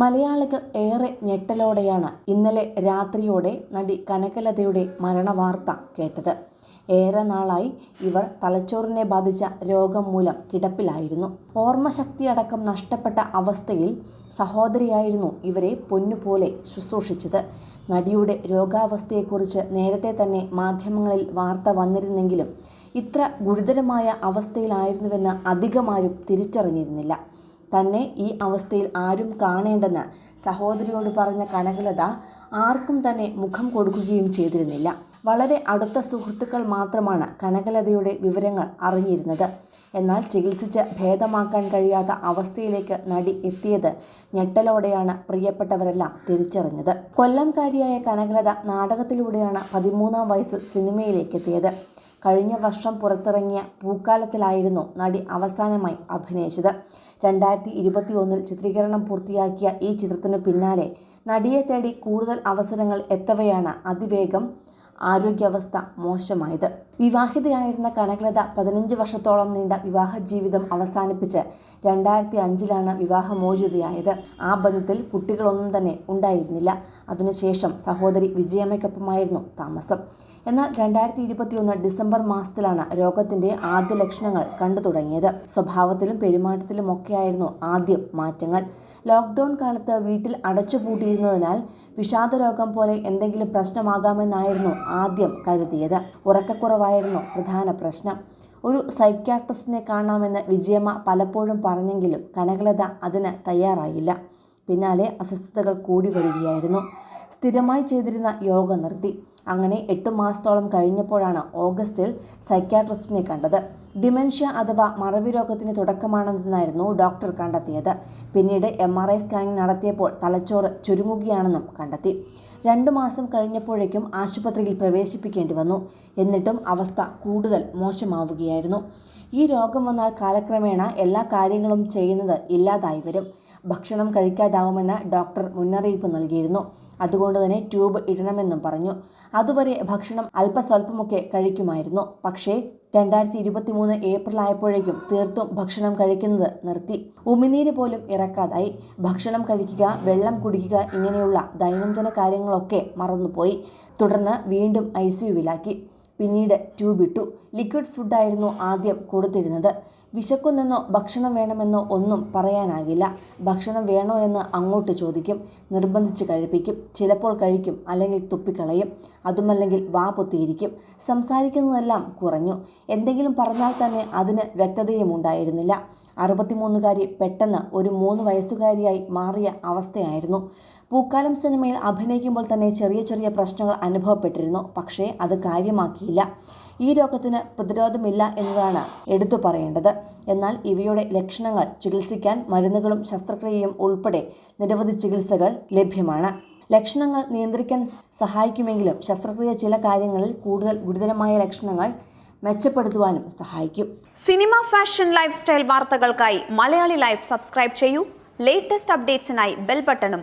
മലയാളികൾ ഏറെ ഞെട്ടലോടെയാണ് ഇന്നലെ രാത്രിയോടെ നടി കനകലതയുടെ മരണവാർത്ത കേട്ടത്. ഏറെ നാളായി ഇവർ തലച്ചോറിനെ ബാധിച്ച രോഗം മൂലം കിടപ്പിലായിരുന്നു. ഓർമ്മശക്തി അടക്കം നഷ്ടപ്പെട്ട അവസ്ഥയിൽ സഹോദരിയായിരുന്നു ഇവരെ പൊന്നുപോലെ ശുശ്രൂഷിച്ചത്. നടിയുടെ രോഗാവസ്ഥയെക്കുറിച്ച് നേരത്തെ തന്നെ മാധ്യമങ്ങളിൽ വാർത്ത വന്നിരുന്നെങ്കിലും ഇത്ര ഗുരുതരമായ അവസ്ഥയിലായിരുന്നുവെന്ന് അധികമാരും തിരിച്ചറിഞ്ഞിരുന്നില്ല. തന്നെ ഈ അവസ്ഥയിൽ ആരും കാണേണ്ടെന്ന് സഹോദരിയോട് പറഞ്ഞ കനകലത ആർക്കും തന്നെ മുഖം കൊടുക്കുകയും ചെയ്തിരുന്നില്ല. വളരെ അടുത്ത സുഹൃത്തുക്കൾ മാത്രമാണ് കനകലതയുടെ വിവരങ്ങൾ അറിഞ്ഞിരുന്നത്. എന്നാൽ ചികിത്സിച്ച് ഭേദമാക്കാൻ കഴിയാത്ത അവസ്ഥയിലേക്ക് നടി എത്തിയത് ഞെട്ടലോടെയാണ് പ്രിയപ്പെട്ടവരെല്ലാം തിരിച്ചറിഞ്ഞത്. കൊല്ലംകാരിയായ കനകലത നാടകത്തിലൂടെയാണ് പതിമൂന്നാം വയസ്സിൽ സിനിമയിലേക്ക് എത്തിയത്. കഴിഞ്ഞ വർഷം പുറത്തിറങ്ങിയ പൂക്കാലത്തിലായിരുന്നു നടി അവസാനമായി അഭിനയിച്ചത്. രണ്ടായിരത്തി ഇരുപത്തി ഒന്നിൽ ചിത്രീകരണം പൂർത്തിയാക്കിയ ഈ ചിത്രത്തിനു പിന്നാലെ നടിയെ തേടി കൂടുതൽ അവസരങ്ങൾ എത്തവെയാണ് അതിവേഗം ആരോഗ്യാവസ്ഥ മോശമായത്. വിവാഹിതയായിരുന്ന കനകലത പതിനഞ്ച് വർഷത്തോളം നീണ്ട വിവാഹ ജീവിതം അവസാനിപ്പിച്ച് രണ്ടായിരത്തി അഞ്ചിലാണ് വിവാഹമോചിതയായത്. ആ ബന്ധത്തിൽ കുട്ടികളൊന്നും തന്നെ ഉണ്ടായിരുന്നില്ല. അതിനുശേഷം സഹോദരി വിജയമ്മയ്ക്കൊപ്പമായിരുന്നു താമസം. എന്നാൽ രണ്ടായിരത്തി ഇരുപത്തിയൊന്ന് ഡിസംബർ മാസത്തിലാണ് രോഗത്തിന്റെ ആദ്യ ലക്ഷണങ്ങൾ കണ്ടു തുടങ്ങിയത്. സ്വഭാവത്തിലും പെരുമാറ്റത്തിലും ഒക്കെയായിരുന്നു ആദ്യം മാറ്റങ്ങൾ. ലോക്ക്ഡൌൺ കാലത്ത് വീട്ടിൽ അടച്ചുപൂട്ടിയിരുന്നതിനാൽ വിഷാദരോഗം പോലെ എന്തെങ്കിലും പ്രശ്നമാകാമെന്നായിരുന്നു ആദ്യം കരുതിയത്. ഉറക്കക്കുറവായിരുന്നു പ്രധാന പ്രശ്നം. ഒരു സൈക്യാട്രിസ്റ്റിനെ കാണാമെന്ന് വിജയമ്മ പലപ്പോഴും പറഞ്ഞെങ്കിലും കനകലത അതിന് തയ്യാറായില്ല. പിന്നാലെ അസ്വസ്ഥതകൾ കൂടി വരികയായിരുന്നു. സ്ഥിരമായി ചെയ്തിരുന്ന യോഗ നിർത്തി. അങ്ങനെ എട്ട് മാസത്തോളം കഴിഞ്ഞപ്പോഴാണ് ഓഗസ്റ്റിൽ സൈക്യാട്രിസ്റ്റിനെ കണ്ടത്. ഡിമെൻഷ്യ അഥവാ മറവി രോഗത്തിന് തുടക്കമാണെന്നായിരുന്നു ഡോക്ടർ കണ്ടെത്തിയത്. പിന്നീട് എം ആർ ഐ സ്കാനിംഗ് നടത്തിയപ്പോൾ തലച്ചോറ് ചുരുങ്ങുകയാണെന്നും കണ്ടെത്തി. രണ്ടു മാസം കഴിഞ്ഞപ്പോഴേക്കും ആശുപത്രിയിൽ പ്രവേശിപ്പിക്കേണ്ടി വന്നു. എന്നിട്ടും അവസ്ഥ കൂടുതൽ മോശമാവുകയായിരുന്നു. ഈ രോഗം വന്നാൽ കാലക്രമേണ എല്ലാ കാര്യങ്ങളും ചെയ്യുന്നത് ഇല്ലാതായി വരും. ഭക്ഷണം കഴിക്കാതാവുമെന്ന് ഡോക്ടർ മുന്നറിയിപ്പ് നൽകിയിരുന്നു. അതുകൊണ്ട് തന്നെ ട്യൂബ് ഇടണമെന്നും പറഞ്ഞു. അതുവരെ ഭക്ഷണം അല്പസ്വല്പമൊക്കെ കഴിക്കുമായിരുന്നു. പക്ഷേ രണ്ടായിരത്തി ഇരുപത്തി മൂന്ന് ഏപ്രിൽ ആയപ്പോഴേക്കും തീർത്തും ഭക്ഷണം കഴിക്കുന്നത് നിർത്തി. ഉമിനീര് പോലും ഇറക്കാതായി. ഭക്ഷണം കഴിക്കുക വെള്ളം കുടിക്കുക ഇങ്ങനെയുള്ള ദൈനംദിന കാര്യങ്ങളൊക്കെ മറന്നുപോയി. തുടർന്ന് വീണ്ടും ഐ സിയുവിലാക്കി പിന്നീട് ട്യൂബിട്ടു. ലിക്വിഡ് ഫുഡായിരുന്നു ആദ്യം കൊടുത്തിരുന്നത്. വിശക്കുന്നെന്നോ ഭക്ഷണം വേണമെന്നോ ഒന്നും പറയാനാകില്ല. ഭക്ഷണം വേണോ എന്ന് അങ്ങോട്ട് ചോദിക്കും. നിർബന്ധിച്ച് കഴിപ്പിക്കും. ചിലപ്പോൾ കഴിക്കും അല്ലെങ്കിൽ തുപ്പിക്കളയും. അതുമല്ലെങ്കിൽ വാ പൊത്തിയിരിക്കും. സംസാരിക്കുന്നതെല്ലാം കുറഞ്ഞു. എന്തെങ്കിലും പറഞ്ഞാൽ തന്നെ അതിന് വ്യക്തതയും ഉണ്ടായിരുന്നില്ല. അറുപത്തിമൂന്നുകാരി പെട്ടെന്ന് ഒരു മൂന്ന് വയസ്സുകാരിയായി മാറിയ അവസ്ഥയായിരുന്നു. പൂക്കാലം സിനിമയിൽ അഭിനയിക്കുമ്പോൾ തന്നെ ചെറിയ ചെറിയ പ്രശ്നങ്ങൾ അനുഭവപ്പെട്ടിരുന്നു. പക്ഷേ അത് കാര്യമാക്കിയില്ല. ഈ രോഗത്തിന് പ്രതിരോധമില്ല എന്നതാണ് എടുത്തു പറയേണ്ടത്. എന്നാൽ ഇവയുടെ ലക്ഷണങ്ങൾ ചികിത്സിക്കാൻ മരുന്നുകളും ശസ്ത്രക്രിയയും ഉൾപ്പെടെ നിരവധി ചികിത്സകൾ ലഭ്യമാണ്. ലക്ഷണങ്ങൾ നിയന്ത്രിക്കാൻ സഹായിക്കുമെങ്കിലും ശസ്ത്രക്രിയ ചില കാര്യങ്ങളിൽ കൂടുതൽ ഗുരുതരമായ ലക്ഷണങ്ങൾ മെച്ചപ്പെടുത്തുവാനും സഹായിക്കും. സിനിമ ഫാഷൻ ലൈഫ് സ്റ്റൈൽ വാർത്തകൾക്കായി മലയാളി ലൈഫ് സബ്സ്ക്രൈബ് ചെയ്യൂ. ലേറ്റസ്റ്റ് അപ്ഡേറ്റ്സിനായി ബെൽ ബട്ടണും